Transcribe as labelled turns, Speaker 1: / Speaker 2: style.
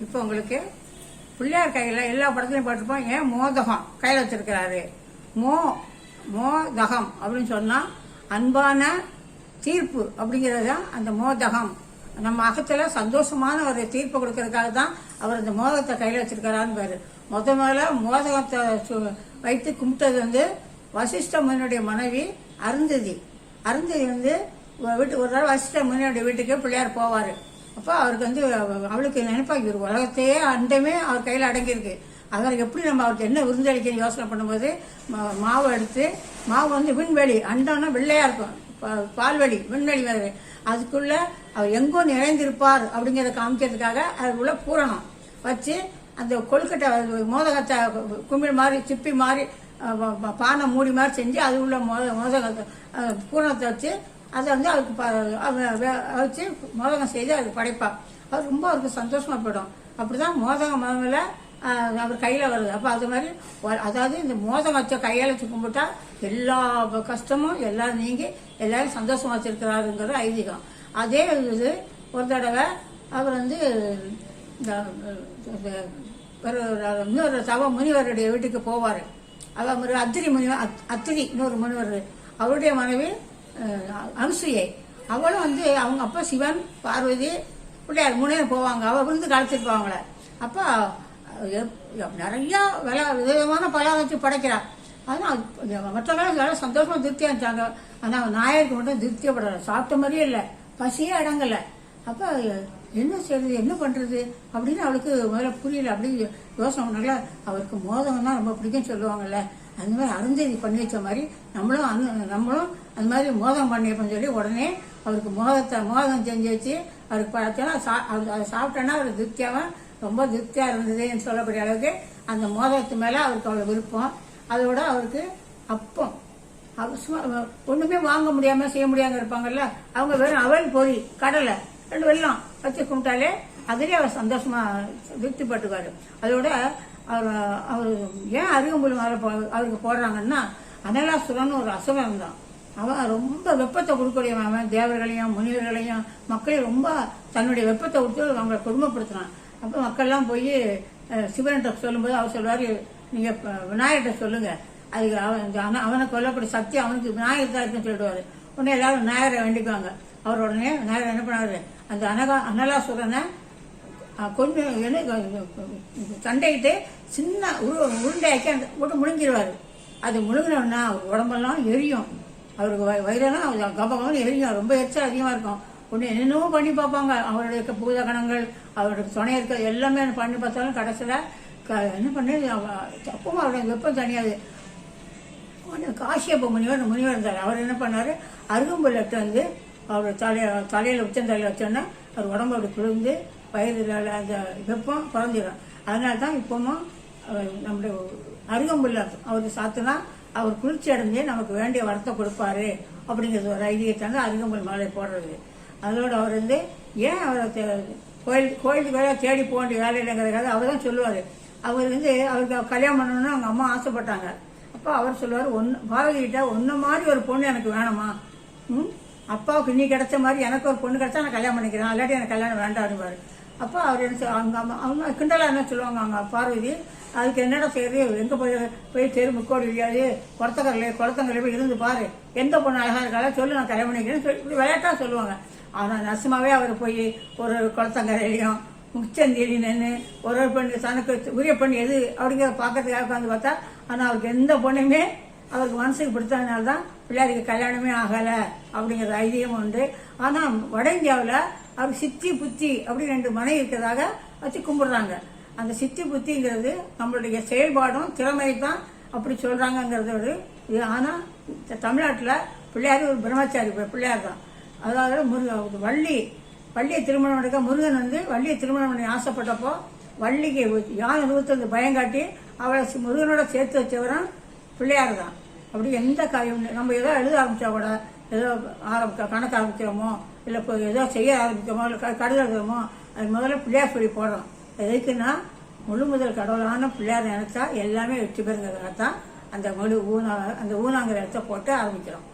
Speaker 1: இப்போ உங்களுக்கு பிள்ளையார் கையில் எல்லா படத்துலையும் போட்டிருப்போம். ஏன்? மோதகம் கையில் வச்சிருக்கிறாரு. மோ மோதகம் அப்படின்னு சொன்னால் அன்பான தீர்ப்பு அப்படிங்கிறது தான் அந்த மோதகம். நம்ம அகத்தில் சந்தோஷமான ஒரு தீர்ப்பு கொடுக்கறதுக்காக தான் அவர் அந்த மோதகத்தை கையில் வச்சிருக்கிறாருன்னு பாரு. முத முதல்ல மோதகத்தை சு- வைத்து கும்பிட்டது வந்து வசிஷ்ட முனியுடைய மனைவி அருந்ததி. அருந்ததி வந்து வீட்டு ஒரு நாள் வசிஷ்ட முனியுடைய வீட்டுக்கு பிள்ளையார் போவார். அப்போ அவருக்கு வந்து அவளுக்கு நினைப்பா உலகத்தையே அண்டமே அவர் கையில் அடங்கியிருக்கு. அவர் எப்படி நம்ம அவருக்கு என்ன விருந்தளிக்கணும் யோசனை பண்ணும்போது மாவு எடுத்து மாவு வந்து விண்வெளி அண்டம்னா வெள்ளையாக இருக்கும். பா- பால்வெளி விண்வெளி வேறு அதுக்குள்ள அவர் எங்கோ நிறைந்திருப்பார் அப்படிங்கிறத காமிக்கிறதுக்காக அதுக்குள்ள பூரணம் வச்சு அந்த கொழுக்கட்டை மோதகத்தை குமிழ் மாதிரி சிப்பி மாதிரி பானை மூடி மாதிரி செஞ்சு அது உள்ள மோத மோதகத்தை பூரணத்தை வச்சு அதை வந்து அவருக்கு வச்சு மோதகம் செய்து அதுக்கு படைப்பான் அவர் ரொம்ப அவருக்கு சந்தோஷமாக போயிடும். அப்படிதான் மோதகம் முதல்ல அவர் கையில் வருது. அப்போ அது மாதிரி வ- அதாவது இந்த மோதகம் வச்ச கையால் வச்சு கும்பிட்டா எல்லா கஷ்டமும் எல்லாம் நீங்கி எல்லாரும் சந்தோஷமா வச்சிருக்கிறாருங்கிறது ஐதீகம். அதே இது ஒரு தடவை அவர் வந்து ஒரு இன்னொரு தவ முனிவருடைய வீட்டுக்கு போவார். அவர் அத்திரி முனிவர் அத்- அத்திரி இன்னொரு முனிவர். அவருடைய மனைவி அனுசுயை. அவளும் வந்து அவங்க அப்பா சிவன் பார்வதி பிள்ளையார் மூணே போவாங்க. அவள் விருந்து கழிச்சிட்டு போவாங்களே. அப்போ நிறையா வில விதவிதமான பழம் வச்சு படைக்கிறா. அதனால் மற்றவங்க எல்லாம் சந்தோஷமாக திருப்தியாக இருந்தாங்க ஆனால் நாயருக்கு மட்டும் திருப்தியப்படலை சாப்பிட்ட மாதிரியே இல்லை. பசியே அடங்கலை. அப்போ என்ன செய்யறது என்ன பண்ணுறது அப்படின்னு அவளுக்கு முதல்ல புரியல. அப்படி யோசனை பண்ணல அவருக்கு மோதகம் தான் ரொம்ப பிடிக்கும்னு சொல்லுவாங்கல்ல. அந்த மாதிரி அருந்ததி பண்ணி வச்ச மாதிரி நம்மளும் அனு- நம்மளும் அந்த மாதிரி மோதம் பண்ணியிருப்போம்னு சொல்லி உடனே அவருக்கு மோதத்தை மோதம் செஞ்சு வச்சு அவருக்கு பார்த்தோன்னா சா அவர் அதை சாப்பிட்டோன்னா அவர் திருப்தியாகவும் ரொம்ப திருப்தியாக இருந்ததுன்னு சொல்லக்கூடிய அளவுக்கு அந்த மோதத்து மேலே அவருக்கு அவ்வளோ விருப்பம். அதோட அவருக்கு அப்பம். அவ- சும்மா ஒன்றுமே வாங்க முடியாமல் செய்ய முடியாமல் இருப்பாங்கல்ல அவங்க வெறும் அவல் பொறி கடலை ரெண்டு வெள்ளம் வச்சு கும்பிட்டாலே அதுலேயே அவர் சந்தோஷமாக திருப்திப்பட்டுக்குவாரு. அதோட அவர் அவர் ஏன் அருகம்புல் மேல போ- அவருக்கு போடுறாங்கன்னா அனலாசுரன் ஒரு அசுரன் தான் அவன் ரொம்ப வெப்பத்தை கொடுக்கக்கூடியவன் அவன் தேவர்களையும் முனிவர்களையும் மக்களையும் ரொம்ப தன்னுடைய வெப்பத்தை கொடுத்து அவங்களை கொடுமைப்படுத்தினான் அப்போ மக்கள்லாம் போய் சிவன்கிட்ட சொல்லும்போது அவர் சொல்வார் நீங்கள் விநாயகர்கிட்ட சொல்லுங்க. அதுக்கு அவன் இந்த அவனை கொல்லக்கூடிய சக்தி அவனுக்கு விநாயகர் தான் இருக்குன்னு சொல்லிடுவார். உடனே எல்லாரும் விநாயகரை வேண்டிக்குவாங்க. அவர் உடனே விநாயகர் என்ன பண்ணாரு அந்த அனகா அனலாசுரனை கொஞ்சம் என்ன சின்ன உரு உருண்டையாக்கி அந்த போட்டு முழுங்கிடுவார் அது முழுங்கினோன்னா உடம்பெல்லாம் எரியும். அவருக்கு வய- வயிறெல்லாம் கபகம் எரியும். ரொம்ப எரிச்சல் அதிகமாக இருக்கும். ஒன்று என்னென்னமோ பண்ணி பார்ப்பாங்க. அவருடைய பூஜை கணங்கள் அவருடைய துணை இருக்க எல்லாமே பண்ணி பார்த்தாலும் கடைசியில் க என்ன பண்ணி அப்பவும் அவருடைய வெப்பம் தனியாது. உடனே காசியப்ப முனிவர் முனிவர் இருந்தார். அவர் என்ன பண்ணார்? அருகம்புல்லட்டு வந்து அவர் தலையை தலையில் உச்சந்தலையில் வச்சோன்னா அவர் உடம்பு அப்படி குளிர்ந்து வயிறுல அந்த வெப்பம் குறைஞ்சிடும் அதனால தான் இப்போவும் நம்முடைய அருகம்புல்ல அவருக்கு சாத்துனா அவர் குளிர்ச்சி அடைஞ்சு நமக்கு வேண்டிய வரத்தை கொடுப்பாரு. அப்படிங்கிறது ஒரு ஐதீகத்தாங்க அருகம்புல் மாலை போடுறது. அதோட அவர் வந்து ஏன் அவரை கோயில் கோயிலுக்கு வேலை தேடி போக வேண்டிய வேலை இல்லைங்கிறதுக்காக அவர் தான் சொல்லுவார். அவர் வந்து அவருக்கு கல்யாணம் பண்ணணும்னு அவங்க அம்மா ஆசைப்பட்டாங்க. அப்போ அவர் சொல்லுவார் ஒன்று பாரதி கிட்டே ஒன்று மாதிரி ஒரு பொண்ணு எனக்கு வேணுமா? ம்? அப்பாவுக்கு நீ கிடைச்ச மாதிரி எனக்கு ஒரு பொண்ணு கிடைச்சா நான் கல்யாணம் பண்ணிக்கிறேன். இல்லாட்டி எனக்கு கல்யாணம் வேண்டாம்னுவாரு. அப்போ அவர் என்ன சொல் அவங்க அம்மா அவங்க கிண்டலாக என்ன சொல்லுவாங்க அவங்க பார்வதி? அதுக்கு என்னடா செய்யுது எங்கே போய் போய் தெரு முக்கோடு இல்லையாது குளத்தக்கரையில குளத்தங்கரையில போய் இருந்து பாரு. எந்த பொண்ணு அழகாக இருக்காளோ சொல்லு நான் கல்யாணம் பண்ணிக்கிறேன்னு சொல்லி இப்படி விளையாட்டா சொல்லுவாங்க. ஆனால் நசுமாவே அவர் போய் ஒரு குளத்தங்கரையிலையும் முச்சந்தேடி நின்று ஒரு ஒரு பெண்ணு தனக்கு உரிய பெண் எது அப்படிங்கிற பார்க்கறதுக்காக உட்காந்து பார்த்தா ஆனால் அவருக்கு எந்த பொண்ணுமே அவருக்கு மனசுக்கு பிடிச்சதுனால தான் பிள்ளையாருக்கு கல்யாணமே ஆகலை அப்படிங்கிற ஐதீகம் உண்டு. ஆனால் வட இந்தியாவில் அப்படி சித்தி புத்தி அப்படி ரெண்டு மனை இருக்கிறதாக வச்சு கும்பிடுறாங்க. அந்த சித்தி புத்திங்கிறது நம்மளுடைய செயல்பாடும் திறமை தான் அப்படி சொல்கிறாங்கங்கிறது ஒரு இது. ஆனால் தமிழ்நாட்டில் பிள்ளையார் ஒரு பிரம்மச்சாரி பிள்ளையார் தான். அதாவது முருக வள்ளி வள்ளியை திருமணம் எடுக்க முருகன் வந்து வள்ளியை திருமணம் பண்ணி ஆசைப்பட்டப்போ வள்ளிக்கு யானை நூற்றது பயம் பயங்காட்டி அவளை முருகனோட சேர்த்து வச்சவரும் பிள்ளையார் தான். அப்படி எந்த காரியம் நம்ம ஏதோ எழுத ஆரம்பித்தா கூட ஏதோ ஆரம்பிக்க கணக்கு ஆரம்பிக்கிறோமோ இல்லை இப்போ ஏதோ செய்ய ஆரம்பிக்கிறோமோ இல்லை க- கடுகு அது முதல்ல பிள்ளையார் சொல்லி போடுறோம் எதுக்குன்னா முழு முதல் கடவுளான பிள்ளையார் நினைச்சா எல்லாமே வெற்றி பெறுங்கிறதுக்காக தான் அந்த முழு ஊனா அந்த ஊனாங்கிற இடத்த போட்டு ஆரம்பிக்கிறோம்.